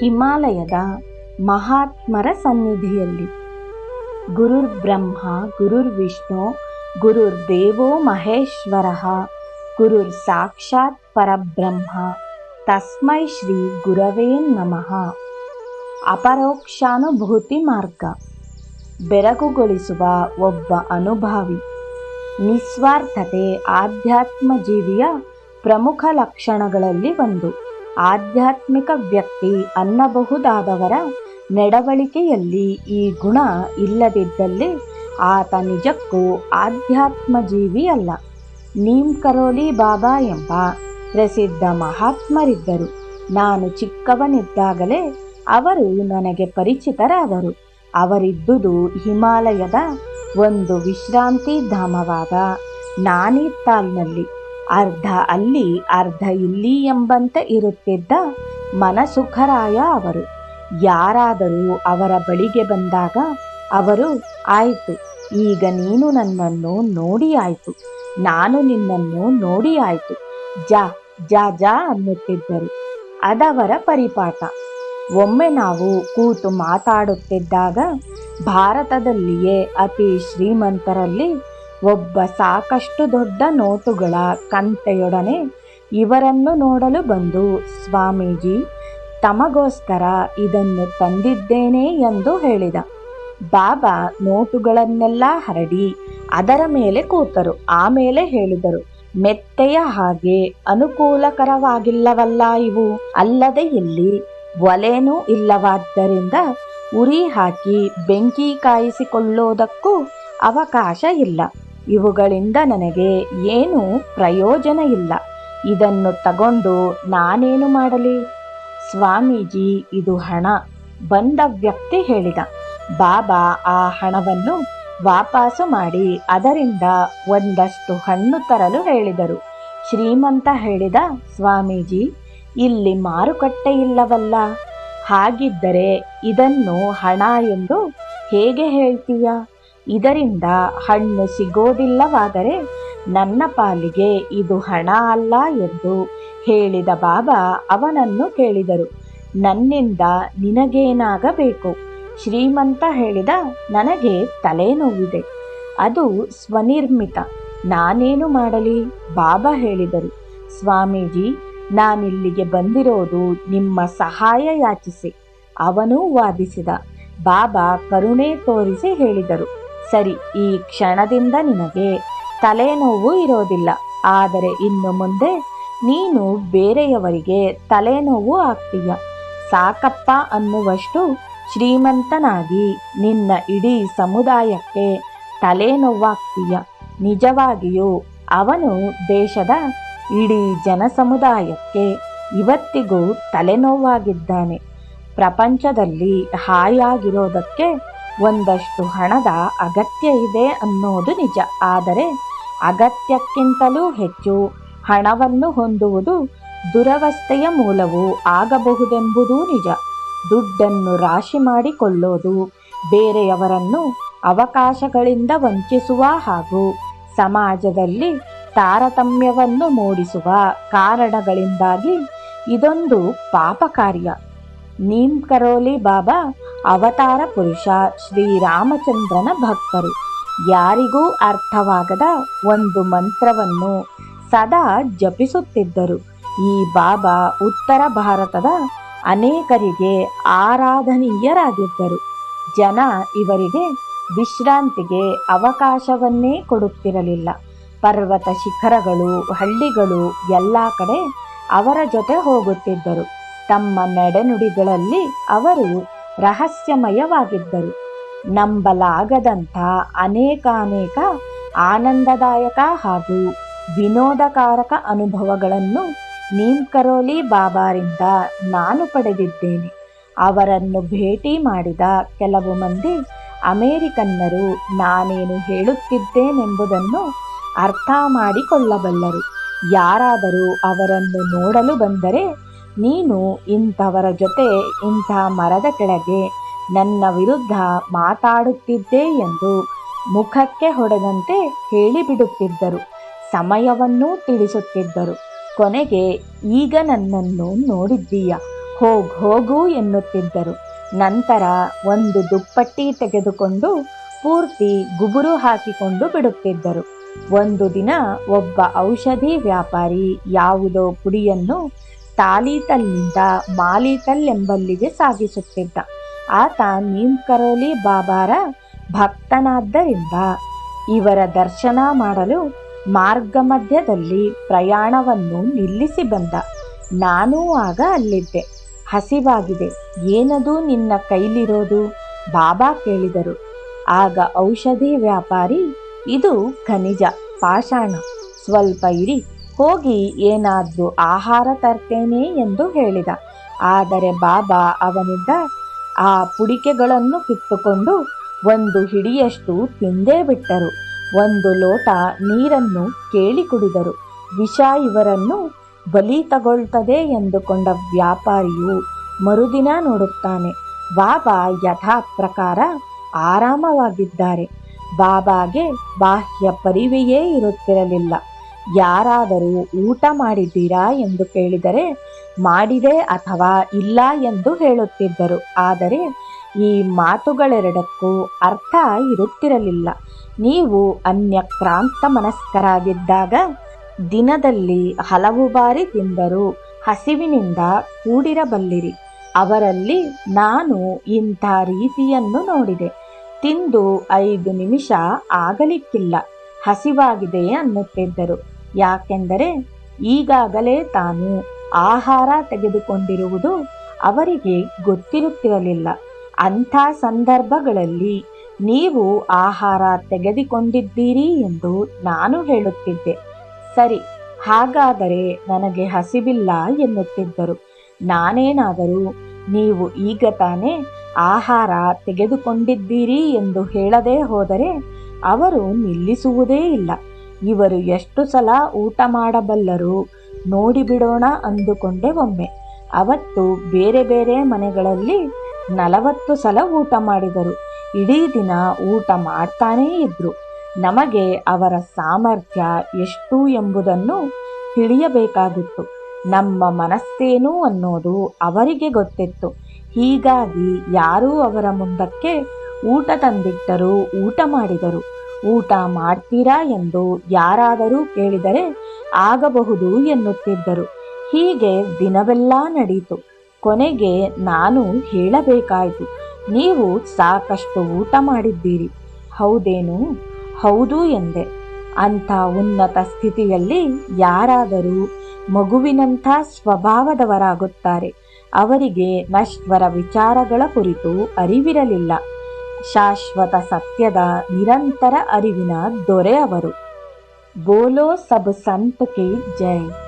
ಹಿಮಾಲಯದ ಮಹಾತ್ಮರ ಸನ್ನಿಧಿಯಲ್ಲಿ. ಗುರುರ್ ಬ್ರಹ್ಮ ಗುರುರ್ ವಿಷ್ಣು ಗುರುರ್ ದೇವೋ ಮಹೇಶ್ವರ ಗುರುರ್ ಸಾಕ್ಷಾತ್ ಪರಬ್ರಹ್ಮ, ತಸ್ಮೈ ಶ್ರೀ ಗುರವೇ ನಮಃ. ಅಪರೋಕ್ಷಾನುಭೂತಿ ಮಾರ್ಗ. ಬೆರಗುಗೊಳಿಸುವ ಒಬ್ಬ ಅನುಭಾವಿ. ನಿಸ್ವಾರ್ಥತೆ ಆಧ್ಯಾತ್ಮ ಜೀವಿಯ ಪ್ರಮುಖ ಲಕ್ಷಣಗಳಲ್ಲಿ ಒಂದು. ಆಧ್ಯಾತ್ಮಿಕ ವ್ಯಕ್ತಿ ಅನ್ನಬಹುದಾದವರ ನಡವಳಿಕೆಯಲ್ಲಿ ಈ ಗುಣ ಇಲ್ಲದಿದ್ದಲ್ಲಿ ಆತ ನಿಜಕ್ಕೂ ಆಧ್ಯಾತ್ಮ ಅಲ್ಲ. ನೀಮ್ ಕರೋಲಿ ಬಾಬಾ ಎಂಬ ಪ್ರಸಿದ್ಧ ಮಹಾತ್ಮರಿದ್ದರು. ನಾನು ಚಿಕ್ಕವನಿದ್ದಾಗಲೇ ಅವರು ನನಗೆ ಪರಿಚಿತರಾದರು. ಅವರಿದ್ದುದು ಹಿಮಾಲಯದ ಒಂದು ವಿಶ್ರಾಂತಿ ಧಾಮವಾದ ನಾನಿತಾಲ್ನಲ್ಲಿ ಅರ್ಧ ಅಲ್ಲಿ, ಅರ್ಧ ಇಲ್ಲಿ ಎಂಬಂತೆ ಇರುತ್ತಿದ್ದ ಮನಸುಖರಾಯ ಅವರು. ಯಾರಾದರೂ ಅವರ ಬಳಿಗೆ ಬಂದಾಗ ಅವರು, ಆಯಿತು, ಈಗ ನೀನು ನನ್ನನ್ನು ನೋಡಿ ಆಯಿತು. ನಾನು ನಿನ್ನನ್ನು ನೋಡಿ ಆಯಿತು. ಜಾ ಜಾ ಜಾ ಅನ್ನುತ್ತಿದ್ದರು. ಅದವರ ಪರಿಪಾಠ. ಒಮ್ಮೆ ನಾವು ಕೂತು ಮಾತಾಡುತ್ತಿದ್ದಾಗ ಭಾರತದಲ್ಲಿಯೇ ಅತಿ ಶ್ರೀಮಂತರಲ್ಲಿ ಒಬ್ಬ ಸಾಕಷ್ಟು ದೊಡ್ಡ ನೋಟುಗಳ ಕಂತೆಯೊಡನೆ ಇವರನ್ನು ನೋಡಲು ಬಂದು, ಸ್ವಾಮೀಜಿ, ತಮಗೋಸ್ಕರ ಇದನ್ನು ತಂದಿದ್ದೇನೆ ಎಂದು ಹೇಳಿದ. ಬಾಬಾ ನೋಟುಗಳನ್ನೆಲ್ಲ ಹರಡಿ ಅದರ ಮೇಲೆ ಕೂತರು. ಆಮೇಲೆ ಹೇಳಿದರು, ಮೆತ್ತೆಯ ಹಾಗೆ ಅನುಕೂಲಕರವಾಗಿಲ್ಲವಲ್ಲ ಇವು. ಅಲ್ಲದೆ ಇಲ್ಲಿ ಒಲೆನೂ ಇಲ್ಲವಾದ್ದರಿಂದ ಉರಿ ಹಾಕಿ ಬೆಂಕಿ ಕಾಯಿಸಿಕೊಳ್ಳೋದಕ್ಕೂ ಅವಕಾಶ ಇಲ್ಲ. ಇವುಗಳಿಂದ ನನಗೆ ಏನೂ ಪ್ರಯೋಜನ ಇಲ್ಲ. ಇದನ್ನು ತಗೊಂಡು ನಾನೇನು ಮಾಡಲಿ? ಸ್ವಾಮೀಜಿ, ಇದು ಹಣ. ಬಂದ ವ್ಯಕ್ತಿ ಹೇಳಿದ. ಬಾಬಾ ಆ ಹಣವನ್ನು ವಾಪಾಸು ಮಾಡಿ ಅದರಿಂದ ಒಂದಷ್ಟು ಹಣ್ಣು ತರಲು ಹೇಳಿದರು. ಶ್ರೀಮಂತ ಹೇಳಿದ, ಸ್ವಾಮೀಜಿ, ಇಲ್ಲಿ ಮಾರುಕಟ್ಟೆ ಇಲ್ಲವಲ್ಲ? ಹಾಗಿದ್ದರೆ ಇದನ್ನು ಹಣ ಎಂದು ಹೇಗೆ ಹೇಳ್ತೀಯ? ಇದರಿಂದ ಹಣ್ಣು ಸಿಗೋದಿಲ್ಲವಾದರೆ ನನ್ನ ಪಾಲಿಗೆ ಇದು ಹಣ ಅಲ್ಲ ಎಂದು ಹೇಳಿದ ಬಾಬಾ ಅವನನ್ನು ಕೇಳಿದರು. ನನ್ನಿಂದ ನಿನಗೇನಾಗಬೇಕು? ಶ್ರೀಮಂತ ಹೇಳಿದ ನನಗೆ ತಲೆನೋವಿದೆ. ಅದು ಸ್ವನಿರ್ಮಿತ. ನಾನೇನು ಮಾಡಲಿ? ಬಾಬಾ ಹೇಳಿದರು. ಸ್ವಾಮೀಜಿ, ನಾನಿಲ್ಲಿಗೆ ಬಂದಿರೋದು ನಿಮ್ಮ ಸಹಾಯ ಯಾಚಿಸಿ. ಅವನೂ ವಾದಿಸಿದ. ಬಾಬಾ ಕರುಣೆ ತೋರಿಸಿ ಹೇಳಿದರು. ಸರಿ, ಈ ಕ್ಷಣದಿಂದ ನಿನಗೆ ತಲೆನೋವು ಇರೋದಿಲ್ಲ. ಆದರೆ ಇನ್ನು ಮುಂದೆ ನೀನು ಬೇರೆಯವರಿಗೆ ತಲೆನೋವು ಆಗ್ತೀಯ. ಸಾಕಪ್ಪ ಅನ್ನುವಷ್ಟು ಶ್ರೀಮಂತನಾಗಿ ನಿನ್ನ ಇಡೀ ಸಮುದಾಯಕ್ಕೆ ತಲೆನೋವಾಗ್ತೀಯ. ನಿಜವಾಗಿಯೂ ಅವನು ದೇಶದ ಇಡೀ ಜನಸಮುದಾಯಕ್ಕೆ ಇವತ್ತಿಗೂ ತಲೆನೋವಾಗಿದ್ದಾನೆ. ಪ್ರಪಂಚದಲ್ಲಿ ಹಾಯಾಗಿರೋದಕ್ಕೆ ಒಂದಷ್ಟು ಹಣದ ಅಗತ್ಯ ಇದೆ ಅನ್ನೋದು ನಿಜ. ಆದರೆ ಅಗತ್ಯಕ್ಕಿಂತಲೂ ಹೆಚ್ಚು ಹಣವನ್ನು ಹೊಂದುವುದು ದುರವಸ್ಥೆಯ ಮೂಲವು ಆಗಬಹುದೆಂಬುದೂ ನಿಜ. ದುಡ್ಡನ್ನು ರಾಶಿ ಮಾಡಿಕೊಳ್ಳೋದು ಬೇರೆಯವರನ್ನು ಅವಕಾಶಗಳಿಂದ ವಂಚಿಸುವ ಹಾಗೂ ಸಮಾಜದಲ್ಲಿ ತಾರತಮ್ಯವನ್ನು ಮೂಡಿಸುವ ಕಾರಣಗಳಿಂದಾಗಿ ಇದೊಂದು ಪಾಪ ಕಾರ್ಯ ನೀಮ್ ಕರೋಲಿ ಬಾಬಾ, ಅವತಾರ ಪುರುಷ ಶ್ರೀರಾಮಚಂದ್ರನ ಭಕ್ತರು. ಯಾರಿಗೂ ಅರ್ಥವಾಗದ ಒಂದು ಮಂತ್ರವನ್ನು ಸದಾ ಜಪಿಸುತ್ತಿದ್ದರು. ಈ ಬಾಬಾ ಉತ್ತರ ಭಾರತದ ಅನೇಕರಿಗೆ ಆರಾಧನೀಯರಾಗಿದ್ದರು. ಜನ ಇವರಿಗೆ ವಿಶ್ರಾಂತಿಗೆ ಅವಕಾಶವನ್ನೇ ಕೊಡುತ್ತಿರಲಿಲ್ಲ. ಪರ್ವತ ಶಿಖರಗಳು, ಹಳ್ಳಿಗಳು ಎಲ್ಲ ಕಡೆ ಅವರ ಜೊತೆ ಹೋಗುತ್ತಿದ್ದರು. ತಮ್ಮ ನಡೆನುಡಿಗಳಲ್ಲಿ ಅವರು ರಹಸ್ಯಮಯವಾಗಿದ್ದರು. ನಂಬಲಾಗದಂಥ ಅನೇಕಾನೇಕ ಆನಂದದಾಯಕ ಹಾಗೂ ವಿನೋದಕಾರಕ ಅನುಭವಗಳನ್ನು ನೀಮ್ ಕರೋಲಿ ಬಾಬಾರಿಂದ ನಾನು ಪಡೆದಿದ್ದೇನೆ. ಅವರನ್ನು ಭೇಟಿ ಮಾಡಿದ ಕೆಲವು ಮಂದಿ, ಅಮೇರಿಕನ್ನರು ನಾನೇನು ಹೇಳುತ್ತಿದ್ದೇನೆಂಬುದನ್ನು ಅರ್ಥ ಮಾಡಿಕೊಳ್ಳಬಲ್ಲರು. ಯಾರಾದರೂ ಅವರನ್ನು ನೋಡಲು ಬಂದರೆ ನೀನು ಇಂಥವರ ಜೊತೆ ಇಂಥ ಮರದ ಕೆಳಗೆ ನನ್ನ ವಿರುದ್ಧ ಮಾತಾಡುತ್ತಿದ್ದೆ ಎಂದು ಮುಖಕ್ಕೆ ಹೊಡೆದಂತೆ ಹೇಳಿಬಿಡುತ್ತಿದ್ದರು. ಸಮಯವನ್ನೂ ತಿಳಿಸುತ್ತಿದ್ದರು. ಕೊನೆಗೆ ಈಗ ನನ್ನನ್ನು ನೋಡಿದ್ದೀಯ? ಹೋಗ್ ಹೋಗು ಎನ್ನುತ್ತಿದ್ದರು. ನಂತರ ಒಂದು ದುಪ್ಪಟ್ಟಿ ತೆಗೆದುಕೊಂಡು ಪೂರ್ತಿ ಗುಬುರು ಹಾಕಿಕೊಂಡು ಬಿಡುತ್ತಿದ್ದರು. ಒಂದು ದಿನ ಒಬ್ಬ ಔಷಧಿ ವ್ಯಾಪಾರಿ ಯಾವುದೋ ಪುಡಿಯನ್ನು ತಾಲೀತಲ್ನಿಂದ ಮಾಲೀತಲ್ ಎಂಬಲ್ಲಿಗೆ ಸಾಗಿಸುತ್ತಿದ್ದ. ಆತ ನೀಮ್ ಕರೋಲಿ ಬಾಬಾರ ಭಕ್ತನಾದ್ದರಿಂದ ಇವರ ದರ್ಶನ ಮಾಡಲು ಮಾರ್ಗ ಮಧ್ಯದಲ್ಲಿ ಪ್ರಯಾಣವನ್ನು ನಿಲ್ಲಿಸಿ ಬಂದ. ನಾನೂ ಆಗ ಅಲ್ಲಿದ್ದೆ. ಹಸಿವಾಗಿದೆ. ಏನದು ನಿನ್ನ ಕೈಲಿರೋದು? ಬಾಬಾ ಕೇಳಿದರು. ಆಗ ಔಷಧಿ ವ್ಯಾಪಾರಿ, ಇದು ಖನಿಜ, ಪಾಷಾಣ. ಸ್ವಲ್ಪ ಇರಿ. ಹೋಗಿ ಏನಾದರೂ ಆಹಾರ ತರ್ತೇನೆ ಎಂದು ಹೇಳಿದ. ಆದರೆ ಬಾಬಾ ಅವನಿದ್ದ ಆ ಪುಡಿಕೆಗಳನ್ನು ಕಿತ್ತುಕೊಂಡು ಒಂದು ಹಿಡಿಯಷ್ಟು ತಿಂದೇ ಬಿಟ್ಟರು. ಒಂದು ಲೋಟ ನೀರನ್ನು ಕೇಳಿ ಕುಡಿದರು. ವಿಷ ಇವರನ್ನು ಬಲಿ ತಗೊಳ್ತದೆ ಎಂದುಕೊಂಡ ವ್ಯಾಪಾರಿಯು ಮರುದಿನ ನೋಡುತ್ತಾನೆ. ಬಾಬಾ ಯಥಾ ಪ್ರಕಾರ ಆರಾಮವಾಗಿದ್ದಾರೆ. ಬಾಬಾಗೆ ಬಾಹ್ಯ ಪರಿವೆಯೇ ಇರುತ್ತಿರಲಿಲ್ಲ. ಯಾರಾದರೂ ಊಟ ಮಾಡಿದ್ದೀರಾ ಎಂದು ಕೇಳಿದರೆ, ಮಾಡಿದೆ ಅಥವಾ ಇಲ್ಲ ಎಂದು ಹೇಳುತ್ತಿದ್ದರು. ಆದರೆ ಈ ಮಾತುಗಳೆರಡಕ್ಕೂ ಅರ್ಥ ಇರುತ್ತಿರಲಿಲ್ಲ. ನೀವು ಅನ್ಯಕ್ರಾಂತ ಮನಸ್ಕರಾಗಿದ್ದಾಗ, ದಿನದಲ್ಲಿ ಹಲವು ಬಾರಿ ತಿಂದರೂ ಹಸಿವಿನಿಂದ ಕೂಡಿರಬಲ್ಲಿರಿ. ಅವರಲ್ಲಿ ನಾನು ಇಂಥ ರೀತಿಯನ್ನು ನೋಡಿದೆ. ತಿಂದು ಐದು ನಿಮಿಷ ಆಗಲಿಕ್ಕಿಲ್ಲ. ಹಸಿವಾಗಿದೆ ಅನ್ನುತ್ತಿದ್ದರು. ಯಾಕೆಂದರೆ ಈಗಾಗಲೇ ತಾನು ಆಹಾರ ತೆಗೆದುಕೊಂಡಿರುವುದು ಅವರಿಗೆ ಗೊತ್ತಿರುತ್ತಿರಲಿಲ್ಲ. ಅಂಥ ಸಂದರ್ಭಗಳಲ್ಲಿ ನೀವು ಆಹಾರ ತೆಗೆದುಕೊಂಡಿದ್ದೀರಿ ಎಂದು ನಾನು ಹೇಳುತ್ತಿದ್ದೆ. ಸರಿ, ಹಾಗಾದರೆ ನನಗೆ ಹಸಿವಿಲ್ಲ ಎನ್ನುತ್ತಿದ್ದರು. ನಾನೇನಾದರೂ ನೀವು ಈಗ ತಾನೇ ಆಹಾರ ತೆಗೆದುಕೊಂಡಿದ್ದೀರಿ ಎಂದು ಹೇಳದೇ ಹೋದರೆ ಅವರು ನಿಲ್ಲಿಸುವುದೇ ಇಲ್ಲ. ಇವರು ಎಷ್ಟು ಸಲ ಊಟ ಮಾಡಬಲ್ಲರು ನೋಡಿಬಿಡೋಣ ಅಂದುಕೊಂಡೆ ಒಮ್ಮೆ. ಅವತ್ತು ಬೇರೆ ಬೇರೆ ಮನೆಗಳಲ್ಲಿ ನಲವತ್ತು ಸಲ ಊಟ ಮಾಡಿದರು. ಇಡೀ ದಿನ ಊಟ ಮಾಡ್ತಾನೇ ಇದ್ರು. ನಮಗೆ ಅವರ ಸಾಮರ್ಥ್ಯ ಎಷ್ಟು ಎಂಬುದನ್ನು ತಿಳಿಯಬೇಕಾಗಿತ್ತು. ನಮ್ಮ ಮನಸ್ಸೇನು ಅನ್ನೋದು ಅವರಿಗೆ ಗೊತ್ತಿತ್ತು. ಹೀಗಾಗಿ ಯಾರೂ ಅವರ ಮುಂದಕ್ಕೆ ಊಟ ತಂದಿಟ್ಟರು ಊಟ ಮಾಡಿದರು. ಊಟ ಮಾಡ್ತೀರಾ ಎಂದು ಯಾರಾದರೂ ಕೇಳಿದರೆ ಆಗಬಹುದು ಎನ್ನುತ್ತಿದ್ದರು. ಹೀಗೆ ದಿನವೆಲ್ಲ ನಡೆಯಿತು ಕೊನೆಗೆ ನಾನು ಹೇಳಬೇಕಾಯಿತು, ನೀವು ಸಾಕಷ್ಟು ಊಟ ಮಾಡಿದ್ದೀರಿ. ಹೌದೇನು? ಹೌದು ಎಂದೆ. ಅಂಥ ಉನ್ನತ ಸ್ಥಿತಿಯಲ್ಲಿ ಯಾರಾದರೂ ಮಗುವಿನಂಥ ಸ್ವಭಾವದವರಾಗುತ್ತಾರೆ. ಅವರಿಗೆ ನಶ್ವರ ವಿಚಾರಗಳ ಕುರಿತು ಅರಿವಿರಲಿಲ್ಲ. ಶಾಶ್ವತ ಸತ್ಯದ ನಿರಂತರ ಅರಿವಿನ ದೊರೆ ಅವರು. ಬೋಲೋ ಸಬ್ ಸಂತ ಕೇ ಜೈ.